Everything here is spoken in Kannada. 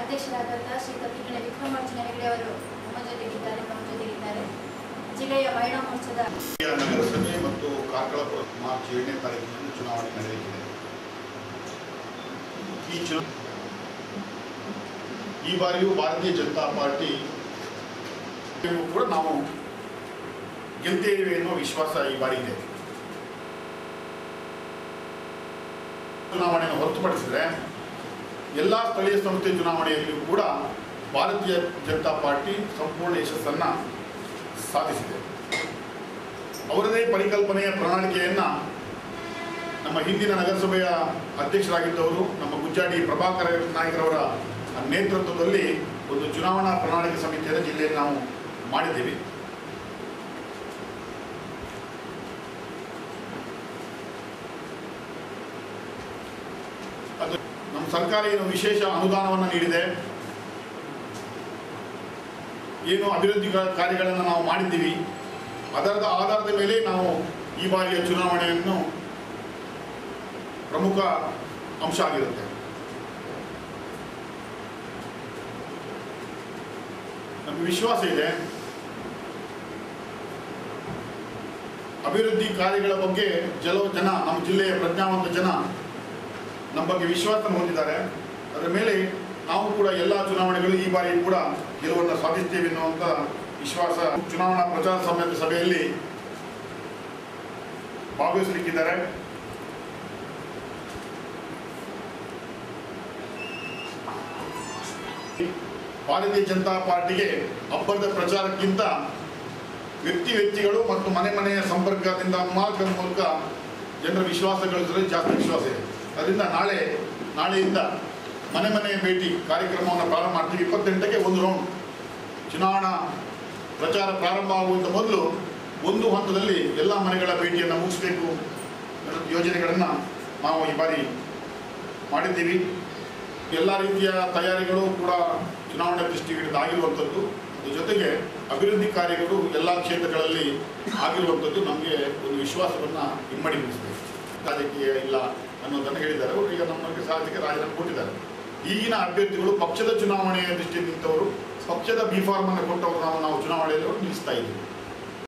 ಅಧ್ಯಕ್ಷರಾದಂತಹ ಶ್ರೀ ಕತ್ತಿಗಣೆ ವಿಕ್ರಮಾರ್ಜುನ ಹೆಗಡೆ ಅವರು ನಮ್ಮ ಜೊತೆಗಿದ್ದಾರೆ ನಮ್ಮ ಜೊತೆಗಿದ್ದಾರೆ. ಜಿಲ್ಲೆಯ ಮಹಿಳಾ ಮೋರ್ಚಾದ ನಗರಸಭೆ ಮತ್ತು ಕಾರ್ಕಳಪುರ ಮಾರ್ಚ್ ಏಳನೇ ತಾರೀಕಿನಲ್ಲಿ ಚುನಾವಣೆ ನಡೆಯಲಿದೆ. ಈ ಚುನ ಈ ಬಾರಿಯೂ ಭಾರತೀಯ ಜನತಾ ಪಾರ್ಟಿ ಕೂಡ ನಾವು ಗೆಲ್ತೇವೆ ಎನ್ನುವ ವಿಶ್ವಾಸ ಈ ಬಾರಿ ಇದೆ. ಚುನಾವಣೆಯನ್ನು ಹೊರತುಪಡಿಸಿದರೆ ಎಲ್ಲ ಸ್ಥಳೀಯ ಸಂಸ್ಥೆ ಚುನಾವಣೆಯಲ್ಲಿಯೂ ಕೂಡ ಭಾರತೀಯ ಜನತಾ ಪಾರ್ಟಿ ಸಂಪೂರ್ಣ ಯಶಸ್ಸನ್ನು ಸಾಧಿಸಿದೆ. ಅವರದೇ ಪರಿಕಲ್ಪನೆಯ ಪ್ರಣಾಳಿಕೆಯನ್ನು ನಮ್ಮ ಹಿಂದಿನ ನಗರಸಭೆಯ ಅಧ್ಯಕ್ಷರಾಗಿದ್ದವರು, ನಮ್ಮ ಗುಜ್ಜಾಡಿ ಪ್ರಭಾಕರ ನಾಯಕರವರ ನೇತೃತ್ವದಲ್ಲಿ ಒಂದು ಚುನಾವಣಾ ಪ್ರಣಾಳಿಕೆ ಸಮಿತಿಯನ್ನು ಜಿಲ್ಲೆಯಲ್ಲಿ ನಾವು ಮಾಡಿದ್ದೀವಿ. ನಮ್ಮ ಸರ್ಕಾರ ಏನು ವಿಶೇಷ ಅನುದಾನವನ್ನು ನೀಡಿದೆ? ಏನು ಅಭಿವೃದ್ಧಿ ಕಾರ್ಯಗಳನ್ನು ನಾವು ಮಾಡಿದ್ದೀವಿ? ಅದರದ ಆಧಾರದ ಮೇಲೆ ನಾವು ಈ ಬಾರಿಯ ಚುನಾವಣೆಯನ್ನು ಪ್ರಮುಖ ಅಂಶ ಆಗಿರುತ್ತೆ. ನಮಗೆ ವಿಶ್ವಾಸ ಇದೆ. ಅಭಿವೃದ್ಧಿ ಕಾರ್ಯಗಳ ಬಗ್ಗೆ ಕೆಲವು ಜನ, ನಮ್ಮ ಜಿಲ್ಲೆಯ ಪ್ರಜ್ಞಾವಂತ ಜನ ನಮ್ಮ ಬಗ್ಗೆ ವಿಶ್ವಾಸವನ್ನು ಹೊಂದಿದ್ದಾರೆ. ಅದರ ಮೇಲೆ ನಾವು ಕೂಡ ಎಲ್ಲ ಚುನಾವಣೆಗಳು ಈ ಬಾರಿ ಕೂಡ ಗೆಲುವನ್ನು ಸಾಧಿಸ್ತೇವೆ ಎನ್ನುವಂಥ ವಿಶ್ವಾಸ ಚುನಾವಣಾ ಪ್ರಚಾರ ಸಮಿತಿ ಸಭೆಯಲ್ಲಿ ಭಾಗವಹಿಸಲಿಕ್ಕಿದ್ದಾರೆ. ಭಾರತೀಯ ಜನತಾ ಪಾರ್ಟಿಗೆ ಹಬ್ಬದ ಪ್ರಚಾರಕ್ಕಿಂತ ವ್ಯಕ್ತಿ ವ್ಯಕ್ತಿಗಳು ಮತ್ತು ಮನೆ ಮನೆಯ ಸಂಪರ್ಕದಿಂದ ಮಾರ್ಗದ ಮೂಲಕ ಜನರ ವಿಶ್ವಾಸ ಗಳಿಸಲು ಜಾಸ್ತಿ ವಿಶ್ವಾಸ ಇದೆ. ಅದರಿಂದ ನಾಳೆ, ನಾಳೆಯಿಂದ ಮನೆ ಮನೆ ಭೇಟಿ ಕಾರ್ಯಕ್ರಮವನ್ನು ಪ್ರಾರಂಭ ಮಾಡ್ತೀವಿ. ಇಪ್ಪತ್ತೆಂಟಕ್ಕೆ ಒಂದು ರೌಂಡ್ ಚುನಾವಣಾ ಪ್ರಚಾರ ಪ್ರಾರಂಭ ಆಗುವಂಥ ಮೊದಲು ಒಂದು ಹಂತದಲ್ಲಿ ಎಲ್ಲ ಮನೆಗಳ ಭೇಟಿಯನ್ನು ಮುಗಿಸಬೇಕು ಯೋಜನೆಗಳನ್ನು ನಾವು ಈ ಬಾರಿ ಮಾಡಿದ್ದೀವಿ. ಎಲ್ಲ ರೀತಿಯ ತಯಾರಿಗಳು ಕೂಡ ಚುನಾವಣೆ ದೃಷ್ಟಿಯಿಂದ ಆಗಿರುವಂಥದ್ದು ಅದ್ರ ಜೊತೆಗೆ ಅಭಿವೃದ್ಧಿ ಕಾರ್ಯಗಳು ಎಲ್ಲ ಕ್ಷೇತ್ರಗಳಲ್ಲಿ ಆಗಿರುವಂಥದ್ದು ನಮಗೆ ಒಂದು ವಿಶ್ವಾಸವನ್ನು ಇಮ್ಮಡಿಗೊಳಿಸಿದೆ ರಾಜಕೀಯ ಇಲ್ಲ ಅನ್ನೋದನ್ನು ಹೇಳಿದ್ದಾರೆ. ಅವರು ಈಗ ನಮ್ಮ ಸಾಧ್ಯಕ್ಕೆ ರಾಜೀನಾಮೆ ಕೊಟ್ಟಿದ್ದಾರೆ. ಈಗಿನ ಅಭ್ಯರ್ಥಿಗಳು ಪಕ್ಷದ ಚುನಾವಣೆಯ ದೃಷ್ಟಿಯಲ್ಲಿ ನಿಂತವರು, ಪಕ್ಷದ ಬಿ ಫಾರ್ಮ್ ಅನ್ನು ಕೊಟ್ಟವರು ನಾವು ನಾವು ಚುನಾವಣೆಯಲ್ಲಿ ಅವರು ನಿಲ್ಲಿಸ್ತಾ ಇದ್ದೀವಿ.